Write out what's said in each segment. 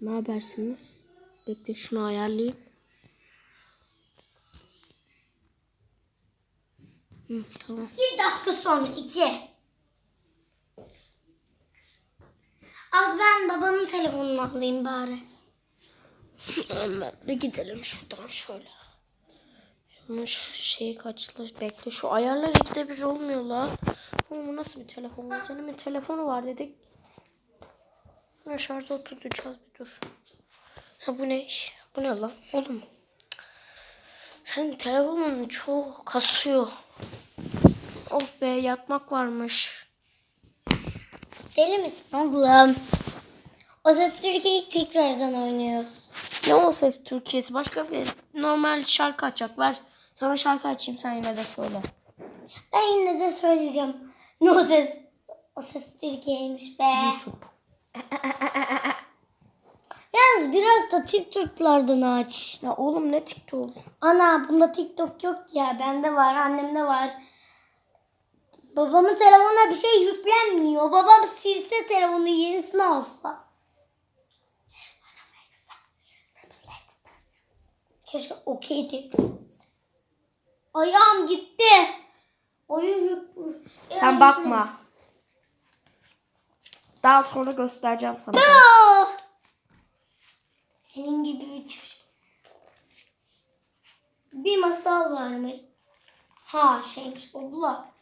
Ne habersiniz? Bekle şunu ayarlayayım. Hı, tamam. İki dakika sonra iki. Az ben babamın telefonunu alayım bari. Hemen bir gidelim şuradan şöyle. Şunun şeyi kaçlar bekle şu ayarlar ikide bir olmuyor la. Oğlum bu nasıl bir telefon? Senin bir telefonu var dedik. Ne şarja oturtacağız bir dur. Ha bu ne? Bu ne lan? Oğlum. Senin telefonun çoğu kasıyor. Oh be yatmak varmış. Deli misin oğlum? O ses Türkiye'yi tekrardan oynuyoruz. Ne o ses Türkiye'si? Başka bir normal şarkı açacak. Ver. Sana şarkı açayım sen yine de söyle. Ben yine de söyleyeceğim. Ne o ses? O ses Türkiye'ymiş be. YouTube. Yalnız biraz da TikTok'lardan aç. Ya oğlum ne TikTok? Ana bunda TikTok yok ya. Bende var, annemde var. Babamın telefonuna bir şey yüklenmiyor. Babam silse telefonu yenisini alsa. Keşke okey TikTok. Ayağım gitti. Oyun yük... Sen bakma. Daha sonra göstereceğim sana. Aa! Senin gibi bir. Bir masal varmış. Ha şeymiş abla.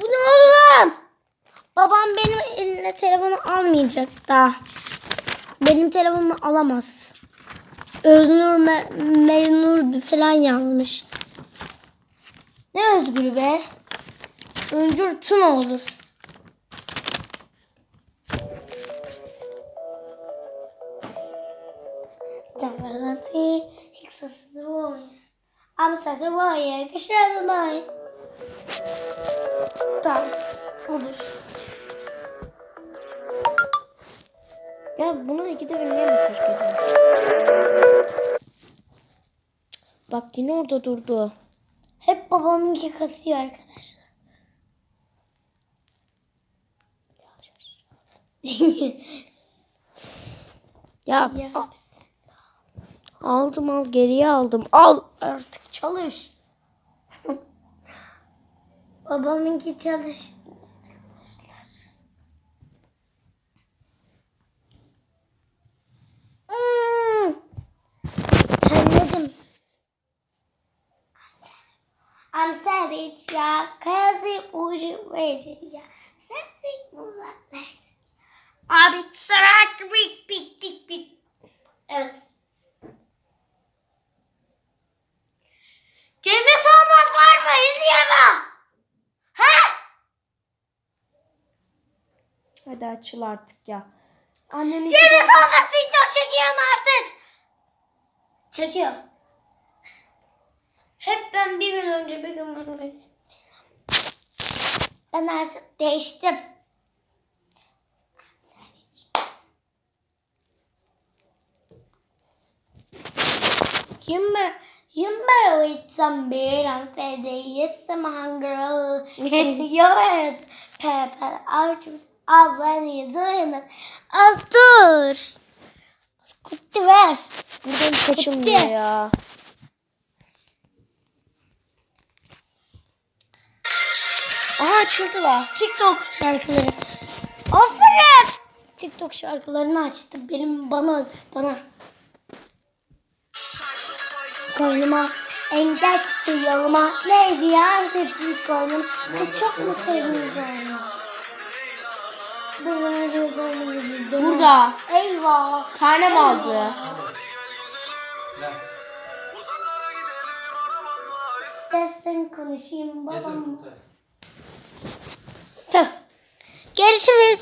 Bu ne oğlum? Babam benim eline telefonu almayacak da. Benim telefonumu alamaz. Öznur me Menur falan yazmış. Ne özgür be? Özgür Tuna olur. Davranatı hiksası boy. Amsası boy. Kışladı. Tamam. Olur. Ya buna ikide bir niye mesaj geliyor? Bak yine orada durdu. Hep babamınki kasıyor arkadaşlar. Ya, Ya. a- aldım al geriye aldım. Al artık çalış. Babamınki çalış. I'm savage ya. Kazi ucu verici ya. Sensin mulatlarsın. Abi sarak bik bik bik bik. Evet. Cemre Solmaz var mı? İzleyemem. Ha? Hadi açıl artık ya. Annenin Cemre Solmaz TikTok çekiyorum artık. Çekiyor. Hep ben bir gün önce bir gün önce. Ben artık değiştim. Yummer, yummer with some beer and fede, yes, some hunger. It's yours, purple, out of zone. Az dur. Az kutu ver. buradan kaçılmıyor ya. Aha açıldı la. TikTok şarkıları. Aferin. TikTok şarkılarını açtım. Benim bana özel. Bana. Koynuma engel çıktı yoluma. Neydi ya sevdiğim koynum. Kız çok mu sevdiniz onu? Burada. Eyvah. Tanem aldı. İstersen konuşayım babam. Görüşürüz.